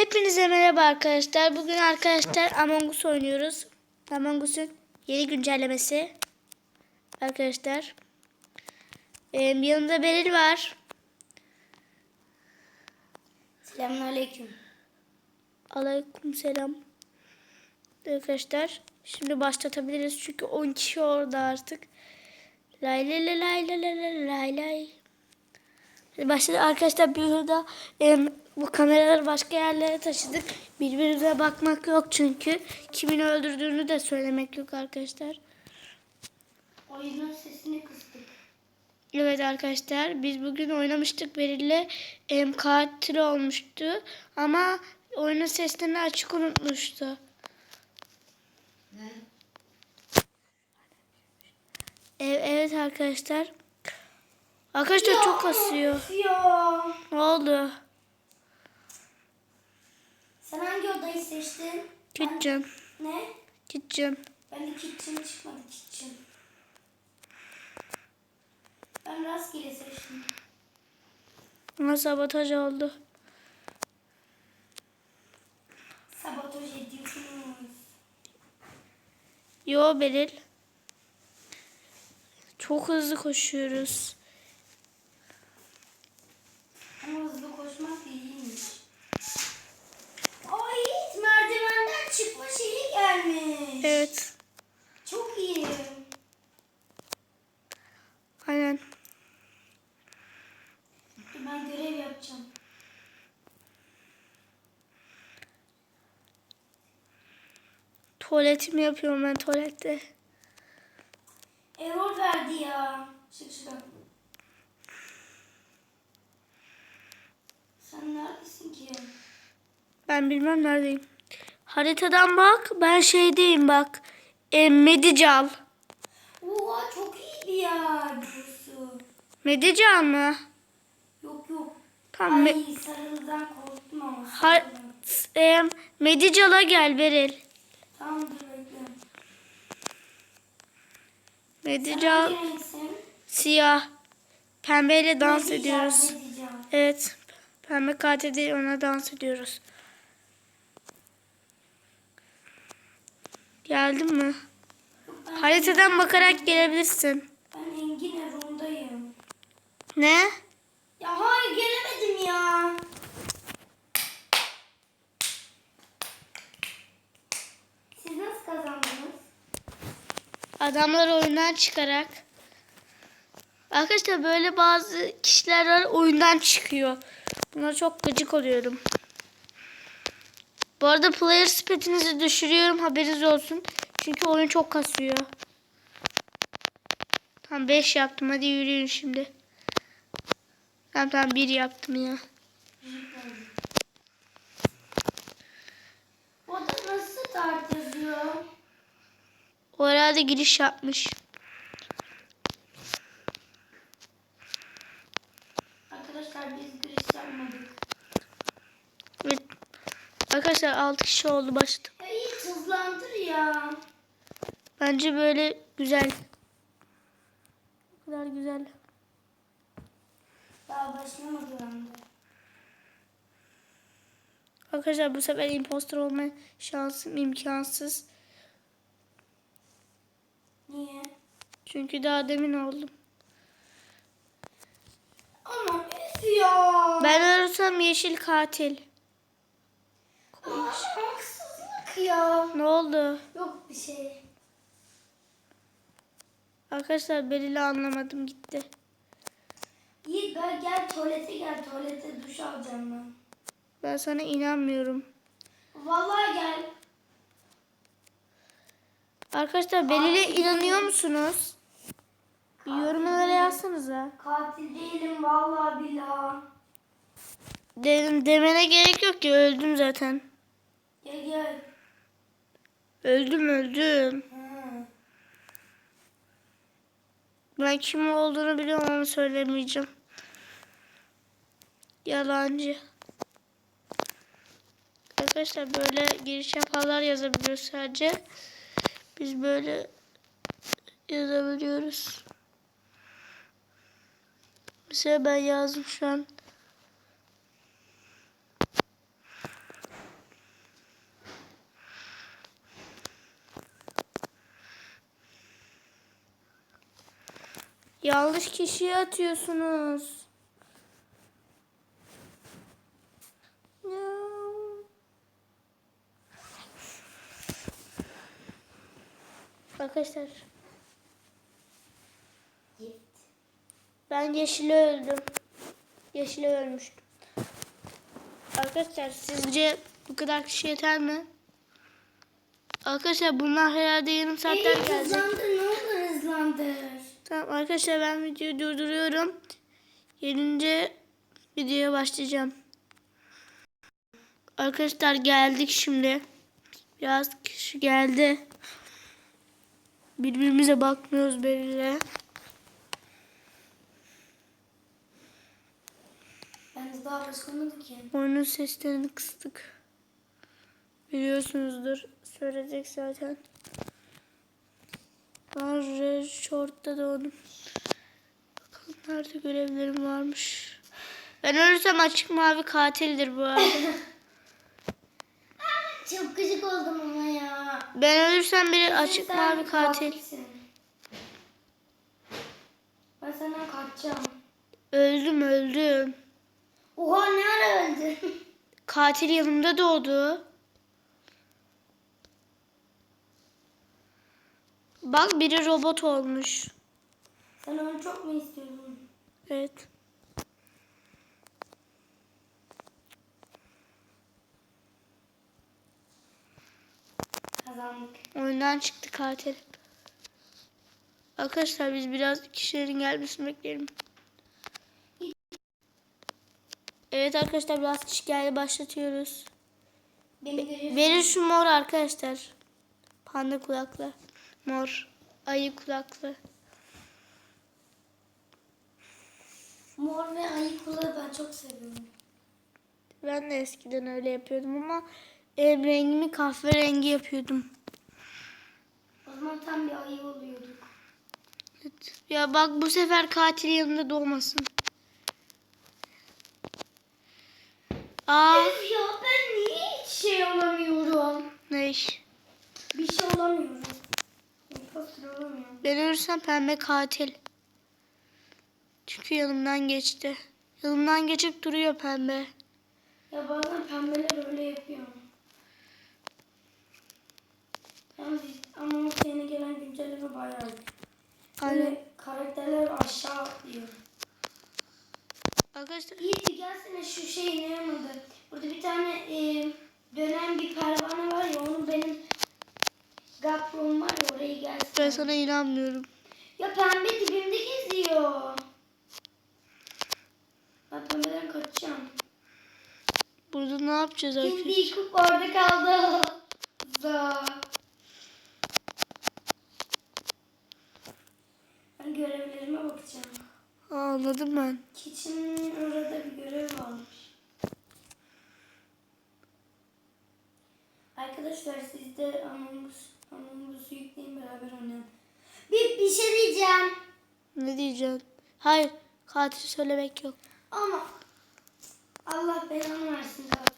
Hepinize merhaba arkadaşlar. Bugün arkadaşlar Among Us oynuyoruz. Among Us'un yeni güncellemesi. Arkadaşlar. Ee, yanımda Beril var. Selamünaleyküm. Aleyküm selam. Arkadaşlar. Şimdi başlatabiliriz çünkü 10 kişi orada artık. Lay lay lay lay lay lay lay lay. Başladı arkadaşlar bir hırda em, bu kameraları başka yerlere taşıdık. Birbirimize bakmak yok çünkü. Kimin öldürdüğünü de söylemek yok arkadaşlar. Oyunun sesini kıstık. Evet arkadaşlar biz bugün oynamıştık Beril'le em, katil olmuştu ama oyunun seslerini açık unutmuştu. Evet, evet arkadaşlar. Arkadaşlar çok kasıyor. Ya. Ne oldu? Sen hangi odayı seçtin? Kitchen. Ne? Kitchen. Ben de kitchen çıkmadı kitchen. Ben rastgele seçtim. Ama sabotaj oldu. Sabotaj ediyorsunuz. Yo Beril. Çok hızlı koşuyoruz. Ama hızlı koşmak da iyiymiş. Ay merdivenden çıkma gelmiş. Evet. Çok iyi. Aynen. Ben görev yapacağım. Tuvaletimi yapıyorum ben tuvalette. Error verdi ya. Çık şuradan. Sen neredesin ki? Ben bilmem neredeyim. Haritadan bak. Ben şeydeyim bak. E, Medical. Oha çok iyi bir yer burası. Medical mı? Yok yok. Tamam. Ay Me- sarılıdan korktum ama. Ha- e, Medical'a gel Beril. Tamam dur bekle. Sen Medical renksin? siyah. Pembeyle dans Ne diyeceğim, ediyoruz. Ne diyeceğim? Evet. Pembe katil değil ona dans ediyoruz. Geldin mi? Ben, Haritadan bakarak gelebilirsin. ben Engin Erol'dayım. Ne? Ya hayır gelemedim ya. Siz nasıl kazandınız? Adamlar oyundan çıkarak. Arkadaşlar böyle bazı kişiler var oyundan çıkıyor. Buna çok gıcık oluyorum. Bu arada player speed'inizi düşürüyorum haberiniz olsun. Çünkü oyun çok kasıyor. Tamam 5 yaptım hadi yürüyün şimdi. Tamam tamam 1 yaptım ya. O da nasıl start yazıyor? O herhalde giriş yapmış. Arkadaşlar biz giriş yapmadık. Evet. Arkadaşlar 6 kişi oldu başladı. Ya iyi hızlandır ya. Bence böyle güzel. Bu kadar güzel. Daha başlamadı bende. Arkadaşlar bu sefer impostor olma şansım imkansız. Niye? Çünkü daha demin oldum. Ama biz ya. Ben arasam yeşil katil. Haksızlık ya. Ne oldu? Yok bir şey. Arkadaşlar Beril'i anlamadım gitti. Yiğit ben gel tuvalete gel tuvalete duş alacağım ben. Ben sana inanmıyorum. Vallahi gel. Arkadaşlar Beril'e inanıyor musunuz? Bir yorumlara yazsanıza. Katil değilim vallahi billahi. Dedim demene gerek yok ki öldüm zaten. Gel gel. Öldüm öldüm. Hı. Ben kim olduğunu biliyorum ama söylemeyeceğim. Yalancı. Arkadaşlar böyle giriş yapanlar yazabiliyor sadece. Biz böyle yazabiliyoruz. Mesela ben yazdım şu an. Yanlış kişiye atıyorsunuz. Arkadaşlar ben yeşile öldüm. Yeşile ölmüştüm. Arkadaşlar sizce bu kadar kişi yeter mi? Arkadaşlar bunlar herhalde yarım saatten gelecek. hızlandır ne olur hızlandır. Tamam arkadaşlar ben videoyu durduruyorum. Gelince videoya başlayacağım. Arkadaşlar geldik şimdi. Biraz kişi geldi. Birbirimize bakmıyoruz belirle. Ben daha başlamadı ki. Oyunun seslerini kıstık. Biliyorsunuzdur. Söyledik zaten. Ben Short'ta doğdum. Bakalım nerede görevlerim varmış. Ben ölürsem açık mavi katildir bu arada. Çok gıcık oldum ama ya. ben ölürsem biri açık Sen mavi katil. katilsin. Ben senden kaçacağım. Öldüm öldüm. Oha ne ara öldün? Katil yanımda doğdu. Bak biri robot olmuş. Sen onu çok mu istiyordun? Evet. Kazandık. Oyundan çıktı katil. Arkadaşlar biz biraz kişilerin gelmesini bekleyelim. Evet arkadaşlar biraz kişi geldi başlatıyoruz. Verin şu mor arkadaşlar. Panda kulaklı. Mor. Ayı kulaklı. Mor ve ayı kulağı ben çok seviyorum. Ben de eskiden öyle yapıyordum ama em, rengimi kahverengi yapıyordum. O zaman tam bir ayı oluyorduk. Evet. Ya bak bu sefer katil yanında doğmasın. Aa Öf ya ben niye hiç şey olamıyorum? ne iş? Bir şey olamıyorum. Imposter olamıyorum. Ben ölürsem pembe katil. Çünkü yanımdan geçti. Yanımdan geçip duruyor pembe. Ya bazen pembeler öyle yapıyor. Yalnız ama sene gelen güncelleme bayağı iyi. Aynen. Karakterler aşağı atlıyor. Arkadaşlar bir gelsene şu şey ne yanmadı. Burada bir tane e, dönen bir pervane var ya onun benim GoPro'm var ya oraya gelsin. ben sana inanmıyorum. Ya pembe dibimde geziyor. Ben pembeden kaçacağım. Burada ne yapacağız Kendi arkadaşlar? yıkıp orada kaldı. Za. Ben görevlerime bakacağım. Aa, Anladım ben. Kitchen'in orada bir görev varmış. Arkadaşlar siz de Among Bir, şey diyeceğim. Ne diyeceksin? Hayır. Katil söylemek yok. Ama Allah belanı versin zaten.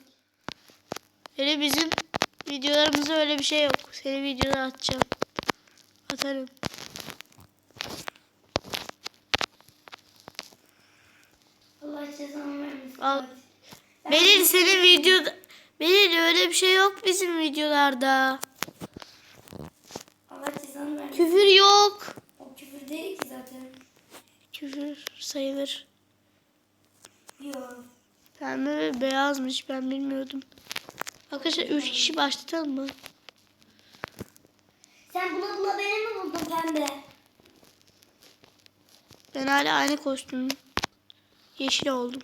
Öyle bizim videolarımızda öyle bir şey yok. Seni videoda atacağım. Atarım. Allah cezanı vermesin. Al. zaten. Belin senin videoda... Belin öyle bir şey yok bizim videolarda. Allah cezanı vermesin. Küfür yok. Değil ki zaten. Küfür sayılır. Yok. Pembe ve beyazmış ben bilmiyordum. Arkadaşlar 3 kişi başlatalım mı? Sen bula bula beni mi buldun pembe? Ben hala aynı kostümüm. Yeşil oldum.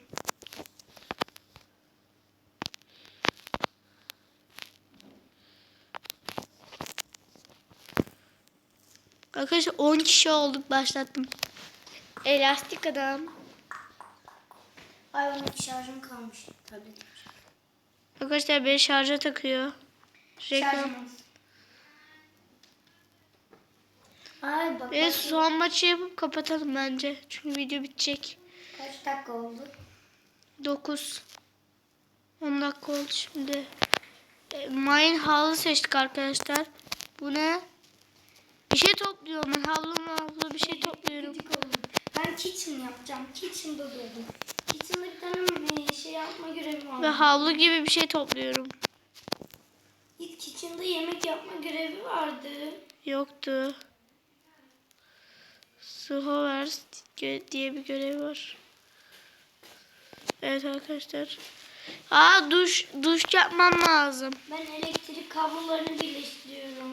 Arkadaşlar 10 kişi olduk başlattım. Elastik adam. Ay benim şarjım kalmış. Tabii. Arkadaşlar beni şarja takıyor. Reklam. Ay bak. Ve son maçı yapıp kapatalım bence. Çünkü video bitecek. Kaç dakika oldu? 9. 10 dakika oldu şimdi. E, Mine halı seçtik arkadaşlar. Bu ne? Bir şey topluyorum ben. Havlu havlu bir şey topluyorum. Ben kitchen yapacağım. Kitchen'da durdum. Kitchen'da bir tane e, şey yapma görevi var. Ve havlu gibi bir şey topluyorum. Git kitchen'da yemek yapma görevi vardı. Yoktu. Suhovers diye bir görev var. Evet arkadaşlar. Aa duş duş yapmam lazım. Ben elektrik kablolarını birleştiriyorum.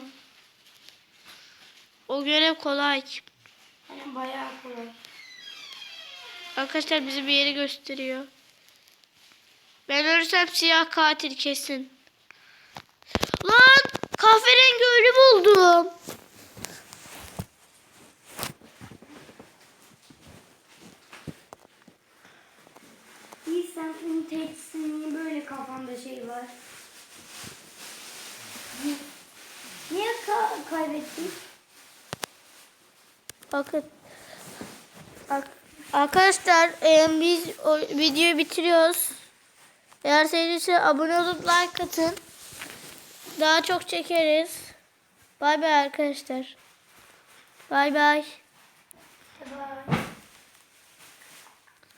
O görev kolay. Hani bayağı kolay. Arkadaşlar bizi bir yeri gösteriyor. Ben ölürsem siyah katil kesin. Lan kahverengi ölü buldum. İyi sen bunu teçsin. Niye böyle kafanda şey var? Niye ka- kaybettin? Arkadaşlar e, biz videoyu bitiriyoruz. Eğer sevdiyse abone olup like atın. Daha çok çekeriz. Bay bay arkadaşlar. Bay bay. Bye.